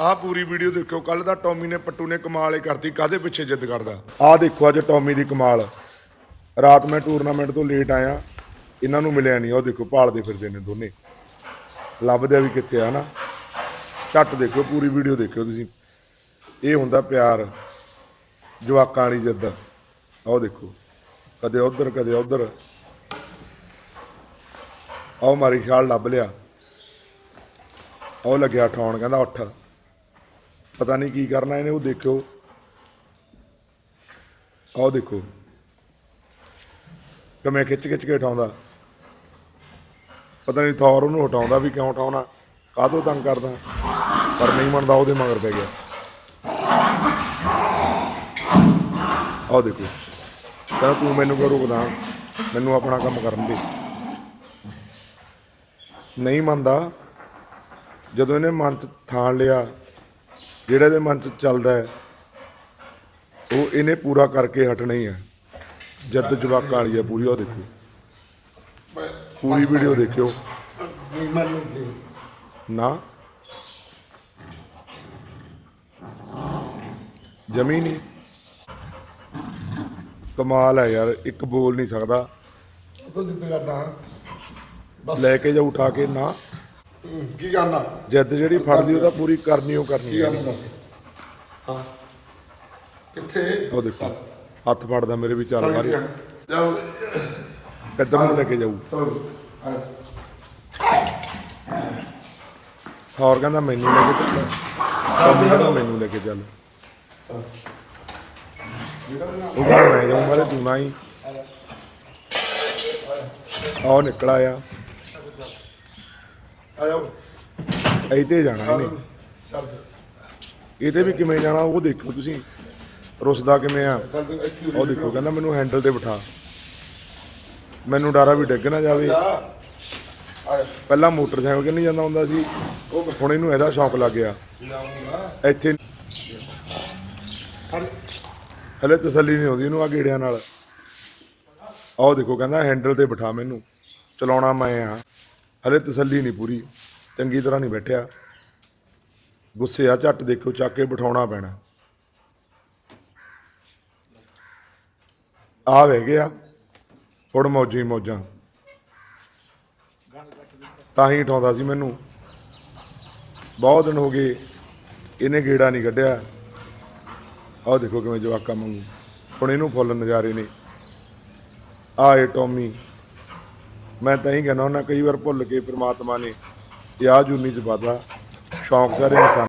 ਆਹ ਪੂਰੀ ਵੀਡੀਓ ਦੇਖਿਓ ਕੱਲ ਦਾ ਟੌਮੀ ਨੇ ਪੱਟੂ ਨੇ ਕਮਾਲ ਹੀ ਕਰਤੀ ਕਾਦੇ ਪਿੱਛੇ ਜਿੱਦ ਕਰਦਾ? ਆਹ ਦੇਖੋ, ਅੱਜ ਟੌਮੀ ਦੀ ਕਮਾਲ। ਰਾਤ ਮੈਂ ਟੂਰਨਾਮੈਂਟ ਤੋਂ ਲੇਟ ਆਇਆ, ਇਹਨਾਂ ਨੂੰ ਮਿਲਿਆ ਨਹੀਂ ਉਹ ਦੇਖੋ, ਭਾਲਦੇ ਫਿਰਦੇ ਨੇ ਦੋਨੇ। ਲੱਭਦੇ ਵੀ ਕਿੱਥੇ ਆ ਨਾ ਝੱਟ ਦੇਖਿਓ, ਪੂਰੀ ਵੀਡੀਓ ਦੇਖਿਓ ਤੁਸੀਂ। ਇਹ ਹੁੰਦਾ ਪਿਆਰ, ਜਵਾਕਾਂ ਵਾਲੀ ਜਿੱਦ। ਆਹ ਦੇਖੋ, ਕਦੇ ਉਧਰ ਕਦੇ ਉਧਰ। ਆਹ ਮਾਰੀ ਛਾਲ ਲੱਭ ਲਿਆ। ਉਹ ਲੱਗਿਆ ਠਾਉਣ ਕਹਿੰਦਾ ਉੱਠ। ਪਤਾ ਨਹੀਂ ਕੀ ਕਰਨਾ ਇਹਨੇ, ਉਹ ਦੇਖਿਓ। ਆਹ ਦੇਖੋ। ਕਿਵੇਂ ਖਿੱਚ ਖਿੱਚ ਕੇ ਉਠਾਉਂਦਾ। ਪਤਾ ਨਹੀਂ ਥੌਰ ਉਹਨੂੰ ਹਟਾਉਂਦਾ ਵੀ ਕਿਉਂ ਉਠਾਉਣਾ, ਕਾਹਤੋਂ ਤੰਗ ਕਰਦਾ, ਪਰ ਨਹੀਂ ਮੰਨਦਾ ਉਹਦੇ ਮਗਰ ਪੈ ਗਿਆ। ਆਹ ਦੇਖੋ। ਕਹਿੰਦਾ ਤੂੰ ਮੈਨੂੰ ਕਿਉਂ ਰੁਕਦਾ? ਮੈਨੂੰ ਆਪਣਾ ਕੰਮ ਕਰਨ ਦੇ। ਨਹੀਂ ਮੰਨਦਾ। ਜਦੋਂ ਇਹਨੇ ਮਨ ਚ ਥਾਣ ਲਿਆ ਜਿਹੜਾ ਇਹਦੇ ਮਨ ਚ ਚੱਲਦਾ ਹੈ ਉਹ ਇਹਨੇ ਪੂਰਾ ਕਰਕੇ ਹਟਣਾ ਹੀ ਹੈ। ਜਦ ਜਵਾਕਾਂ ਵਾਲੀ ਹੈ ਪੂਰੀ ਉਹ ਦੇਖੋ। ਪੂਰੀ ਵੀਡੀਓ ਦੇਖਿਓ। ਨਾ। ਜਮੀ ਨਹੀਂ। ਕਮਾਲ ਹੈ ਯਾਰ ਇੱਕ ਬੋਲ ਨਹੀਂ ਸਕਦਾ। ਤੂੰ ਜਿੱਦ ਕਰਦਾ ਬਸ। ਲੈ ਕੇ ਜਾ ਉਠਾ ਕੇ ਨਾ। ਕੀ ਕਰਨਾ? ਜਿੱਦ ਜਿਹੜੀ ਫੜਦੀ ਉਹ ਤਾਂ ਪੂਰੀ ਕਰਨੀ ਉਹ ਕਰਨੀ ਹੈ। ਕਰਨਾ ਦੱਸ? ਹਾਂ। ਕਿੱਥੇ? ਉਹ ਦੇਖੋ ਹੱਥ ਫੜਦਾ ਮੇਰੇ ਵੀ ਚੱਲ ਮਾਰੀ। ਜਾਓ। ਕਿੱਧਰ ਨੂੰ ਲੈ ਕੇ ਜਾਊ? ਚਲੋ। ਆ। ਹੋਰ ਕਹਿੰਦਾ ਮੈਨੂੰ ਲੈ ਕੇ ਚੱਲ। ਕਹਿੰਦਾ ਮੈਨੂੰ ਲੈ ਕੇ ਚੱਲ। ਉਹ ਕਹਿੰਦਾ ਮੈਂ ਜਾਊਂ ਮਾਰੇ ਤੂੰ ਨਾ ਹੀ ਆਹ ਨਿਕਲ ਆਇਆ। ਆ ਜਾਓ ਇੱਥੇ ਜਾਣਾ ਇਹਨੇ। ਚੱਲ ਇਹਦੇ ਵੀ ਕਿਵੇਂ ਜਾਣਾ ਉਹ ਦੇਖੋ ਤੁਸੀਂ। ਰੁੱਸਦਾ ਕਿਵੇਂ ਆ? ਚੱਲ ਤੂੰ ਇੱਥੇ ਹੀ ਉਹ ਦੇਖੋ ਕਹਿੰਦਾ ਮੈਨੂੰ ਹੈਂਡਲ ਤੇ ਬਿਠਾ। ਮੈਨੂੰ ਡਰ ਵੀ ਡਿੱਗ ਨਾ ਜਾਵੇ। ਆ ਪਹਿਲਾਂ ਮੋਟਰਸਾਈਕਲ ਕਿ ਨਹੀਂ ਜਾਂਦਾ ਹੁੰਦਾ ਸੀ? ਹੁਣ ਇਹਨੂੰ ਇਹਦਾ ਸ਼ੌਂਕ ਲੱਗ ਗਿਆ। ਇੱਥੇ ਹਲੇ ਤਸੱਲੀ ਨਹੀਂ ਹੁੰਦੀ ਇਹਨੂੰ ਆ ਗੇੜਿਆਂ ਨਾਲ। ਆਹ ਦੇਖੋ ਕਹਿੰਦਾ ਹੈਂਡਲ ਤੇ ਬਿਠਾ ਮੈਨੂੰ। ਚਲਾਉਣਾ ਮੈਂ ਆ। ਹਲੇ ਤਸੱਲੀ ਨਹੀਂ ਪੂਰੀ, ਚੰਗੀ ਤਰ੍ਹਾਂ ਨਹੀਂ ਬੈਠਿਆ। ਗੁੱਸੇ ਆ, ਝੱਟ ਦੇਖੋ ਚੱਕ ਕੇ ਬਿਠਾਉਣਾ ਪੈਣਾ। ਆ ਵਹਿ ਗਿਆ ਹੁਣ ਮੌਜੀ ਮੌਜਾਂ। ਤਾਂ ਹੀ ਉਠਾਉਂਦਾ ਸੀ ਮੈਨੂੰ। ਬਹੁਤ ਦਿਨ ਹੋ ਗਏ, ਇਹਨੇ ਗੇੜਾ ਨਹੀਂ ਕੱਢਿਆ। ਆਹ ਦੇਖੋ ਕਿਵੇਂ ਜਵਾਕਾਂ ਵਾਂਗੂ। ਹੁਣ ਇਹਨੂੰ ਫੁੱਲ ਨਜ਼ਾਰੇ ਨੇ। ਆਏ ਟੋਮੀ। ਮੈਂ ਤਾਂ ਹੀ ਕਹਿੰਦਾ ਹੁੰਦਾ ਕਈ ਵਾਰ ਭੁੱਲ ਕੇ ਪ੍ਰਮਾਤਮਾ ਨੇ ਯਾ ਜੂਨੀ ਚ ਪਾਤਾ ਸ਼ੌਂਕ ਸਾਰੇ ਇਨਸਾਨ